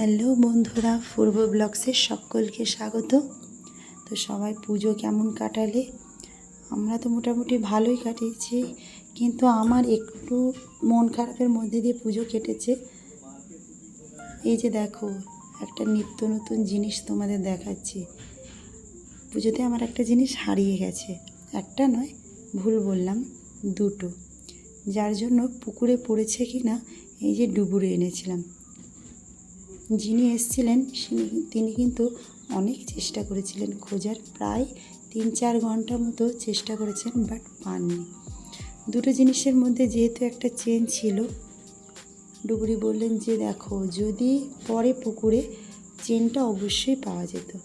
Hello বন্ধুরা, পূর্ব ব্লগসের সকলকে স্বাগত। তো সবাই পুজো কেমন কাটালে? আমরা তো মোটামুটি ভালোই কাটিয়েছি, কিন্তু আমার একটু মন খারাপের মধ্যে দিয়ে পুজো কেটেছে। এই যে দেখো, একটা নিত্য নতুন জিনিস তোমাদের দেখাচ্ছি। পুজোতে আমার একটা জিনিস হারিয়ে গেছে। একটা নয়, ভুল বললাম, দুটো। যার জন্য পুকুরে পড়েছে কি না এই যে ডুবুরে এনেছিলাম। যিনি এসেছিলেন তিনি- কিন্তু অনেক চেষ্টা করেছিলেন খোঁজার, প্রায় তিন চার ঘণ্টা মতো চেষ্টা করেছেন বাট পাননি। দুটো জিনিসের মধ্যে যেহেতু একটা চেন ছিল, ডুবুরি বললেন যে দেখো, যদি পরে পুকুরে চেনটা অবশ্যই পাওয়া যেত।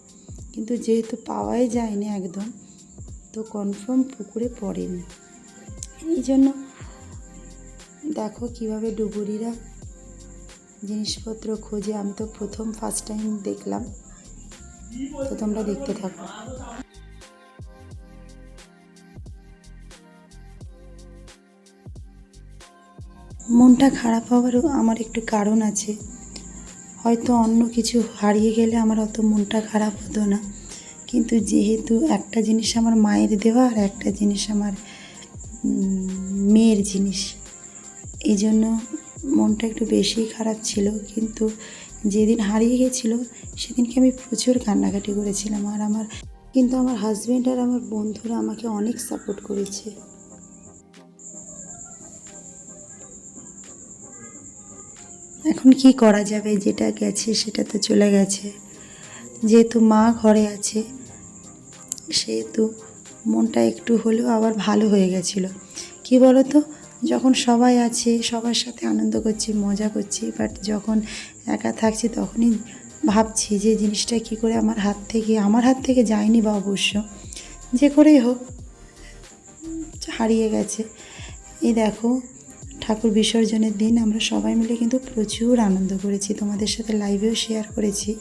কিন্তু যেহেতু পাওয়াই যায়নি একদম, তো কনফার্ম পুকুরে পড়েনি। এই জন্য দেখো কীভাবে ডুবুরিরা জিনিসপত্র খোঁজে আমি তো প্রথম ফার্স্ট টাইম দেখলাম। তো তোমরা দেখতে থাকো। মনটা খারাপ হওয়ারও আমার একটু কারণ আছে। হয়তো অন্য কিছু হারিয়ে গেলে আমার অত মনটা খারাপ হতো না। কিন্তু যেহেতু একটা জিনিস আমার মায়ের দেওয়া আর একটা জিনিস আমার মেয়ের জিনিস। এই জন্য মনটা একটু বেশিই খারাপ ছিল। কিন্তু যেদিন হারিয়ে গেছিল, সেদিনকে আমি প্রচুর কান্নাকাটি করেছিলাম। আর আমার, কিন্তু আমার হাজব্যান্ড আর আমার বন্ধুরা আমাকে অনেক সাপোর্ট করেছে। এখন কি করা যাবে? যেটা গেছে, সেটা তো চলে গেছে। যেহেতু মা ঘরে আছে, সেহেতু মনটা একটু হলেও আবার ভালো হয়ে গেছিল। কি বলো তো যখন সবাই আছে, সবার সাথে আনন্দ করছি, মজা করছি বাট যখন একা থাকছি তখনই ভাবছি যে জিনিসটা কি করে আমার হাত থেকে, আমার হাত থেকে যায়নি বা অবশ্য, যে করেই হোক, হারিয়ে গেছে। এই দেখো, ঠাকুর বিসর্জনের দিন আমরা সবাই মিলে কিন্তু প্রচুর আনন্দ করেছি। তোমাদের সাথে লাইভেও শেয়ার করেছি।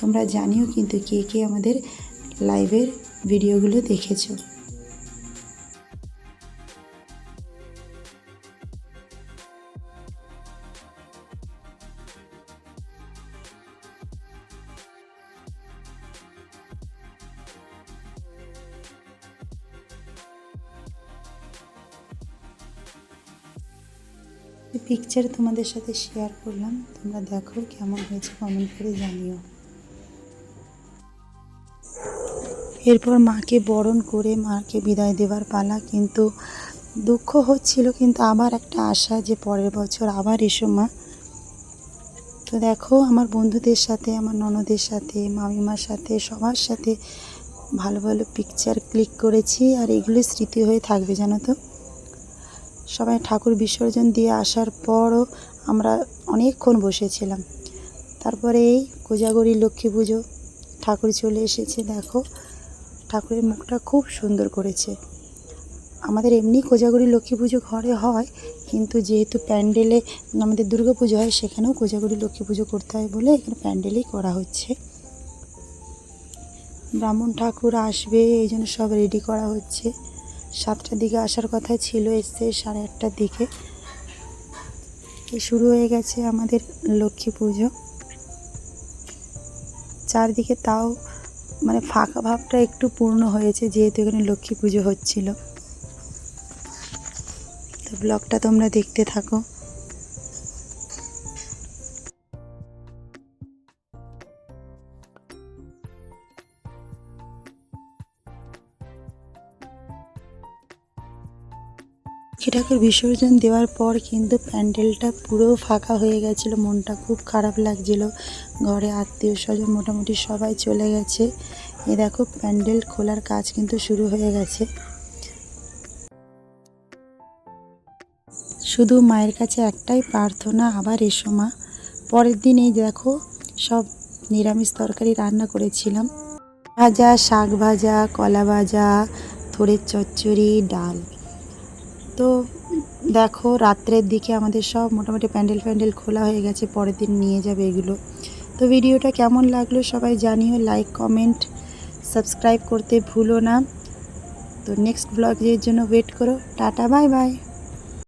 তোমরা জানিও কিন্তু কে কে আমাদের লাইভের ভিডিওগুলো দেখেছ। পিকচার তোমাদের সাথে শেয়ার করলাম। তোমরা দেখো কেমন হয়েছে কমেন্ট করে জানিও। এরপর মাকে বরণ করে মাকে বিদায় দেওয়ার পালা, কিন্তু দুঃখ হচ্ছিল, কিন্তু আবার একটা আশা যে পরের বছর আবার এসো মা। তো দেখো, আমার বন্ধুদের সাথে, আমার ননদের সাথে, মামিমার সাথে, সবার সাথে ভালো ভালো পিকচার ক্লিক করেছি, আর এগুলো স্মৃতি হয়ে থাকবে, জানো তো? সবাই ঠাকুর বিসর্জন দিয়ে আসার পরও আমরা অনেকক্ষণ বসেছিলাম। তারপরে এই কোজাগরি লক্ষ্মী পুজো, ঠাকুর চলে এসেছে, দেখো। ঠাকুরের মুখটা খুব সুন্দর করেছে। আমাদের এমনি কোজাগরি লক্ষ্মী পুজো ঘরে হয়, কিন্তু যেহেতু প্যান্ডেলে আমাদের দুর্গা পুজো হয়, সেখানেও কোজাগরি লক্ষ্মী পুজো করতে হয় বলে এখানে প্যান্ডেলেই করা হচ্ছে। ব্রাহ্মণ ঠাকুর আসবে, এই জন্য সব রেডি করা হচ্ছে। সাতটার দিকে আসার কথা ছিল এসছে সাড়ে আটটার দিকে শুরু হয়ে গেছে আমাদের লক্ষ্মী পুজো। চারদিকে তাও মানে ফাঁকা ভাবটা একটু পূর্ণ হয়েছে, যেহেতু এখানে লক্ষ্মী পুজো হচ্ছিল। তো ব্লগটা তোমরা দেখতে থাকো। ঠাকুর বিসর্জন দেওয়ার পর কিন্তু প্যান্ডেলটা পুরো ফাঁকা হয়ে গেছিল। মনটা খুব খারাপ লাগছিল। ঘরে আত্মীয় স্বজন মোটামুটি সবাই চলে গেছে। এ দেখো, প্যান্ডেল খোলার কাজ কিন্তু শুরু হয়ে গেছে। শুধু মায়ের কাছে একটাই প্রার্থনা, আবার এসো মা। পরের দিন এই দেখো, সব নিরামিষ তরকারি রান্না করেছিলাম। ভাজা, শাক ভাজা, কলা ভাজা, থোড়ের চচ্চড়ি, ডাল। তো দেখো, রাত্রের দিকে আমাদের সব মোটামুটি প্যান্ডেল ফ্যান্ডেল খোলা হয়ে গেছে, পরের দিন নিয়ে যাবে এগুলো। তো ভিডিওটা কেমন লাগল সবাই জানিও লাইক কমেন্ট সাবস্ক্রাইব করতে ভুলো না। তো নেক্সট ব্লগের জন্য ওয়েট করো। Tata bye bye